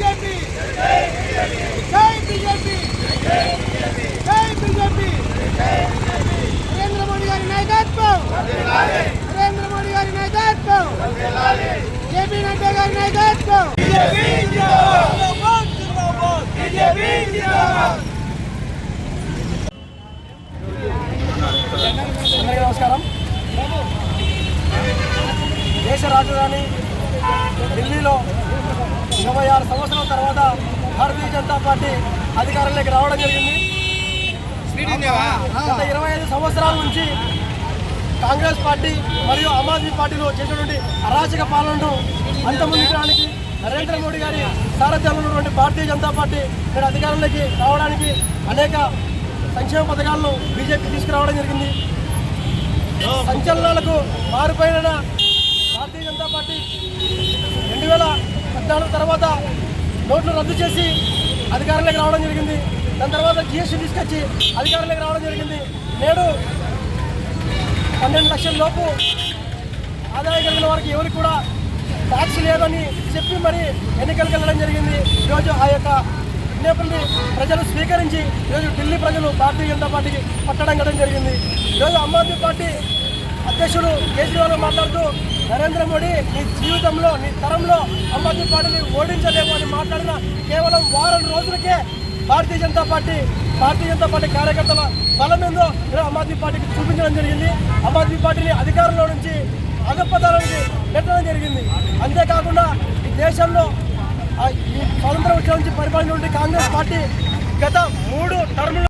BJP! జై BJP! జై BJP! Narendra Modi గారి నాయకత్వం! నరేంద్ర మోడీ గారి నాయకత్వం! జేపీ నడ్డా గారి నాయకత్వం! అందరికీ నమస్కారం. దేశ రాజధాని ఢిల్లీలో ఇరవై ఆరు సంవత్సరాల తర్వాత భారతీయ జనతా పార్టీ అధికారంలోకి రావడం జరిగింది. గత ఇరవై ఐదు సంవత్సరాల నుంచి కాంగ్రెస్ పార్టీ మరియు ఆమ్ ఆద్మీ పార్టీలో చేసినటువంటి అరాచక పాలనను అంతమొందించడానికి నరేంద్ర మోడీ గారి సారథ్యంలో ఉన్నటువంటి భారతీయ జనతా పార్టీ ఇక్కడ అధికారంలోకి రావడానికి అనేక సంక్షేమ పథకాలను బీజేపీ తీసుకురావడం జరిగింది. సంచలనాలకు మారిపోయిన భారతీయ జనతా పార్టీ రెండు వేల పద్నాలుగు తర్వాత నోట్లు రద్దు చేసి అధికారంలోకి రావడం జరిగింది. దాని తర్వాత జిఎస్టీ తీసుకొచ్చి అధికారంలోకి రావడం జరిగింది. నేడు పన్నెండు లక్షల లోపు ఆదాయం కలిగిన వారికి ఎవరికి కూడా ట్యాక్స్ లేదని చెప్పి మరి ఎన్నికలకు వెళ్ళడం జరిగింది. ఈరోజు ఆ యొక్క విజ్ఞాపుల్ని ప్రజలు స్వీకరించి ఈరోజు ఢిల్లీ ప్రజలు భారతీయ జనతా పార్టీకి పట్టడం కట్టడం జరిగింది. ఈరోజు ఆమ్ ఆద్మీ పార్టీ అధ్యక్షుడు కేజ్రీవాల్ మాట్లాడుతూ నరేంద్ర మోడీ నీ జీవితంలో నీ తరంలో ఆమ్ పార్టీని ఓడించలేము అని మాట్లాడిన కేవలం వారం రోజులకే భారతీయ జనతా పార్టీ భారతీయ జనతా పార్టీ కార్యకర్తల బలమేందో ఏందో ఆమ్ ఆద్మీ పార్టీకి చూపించడం జరిగింది. ఆమ్ ఆద్మీ పార్టీని అధికారంలో నుంచి అగపదానికి పెట్టడం జరిగింది. అంతేకాకుండా ఈ దేశంలో ఈ స్వాతంత్రం వచ్చే నుంచి పరిపాలన కాంగ్రెస్ పార్టీ గత మూడు టర్ములు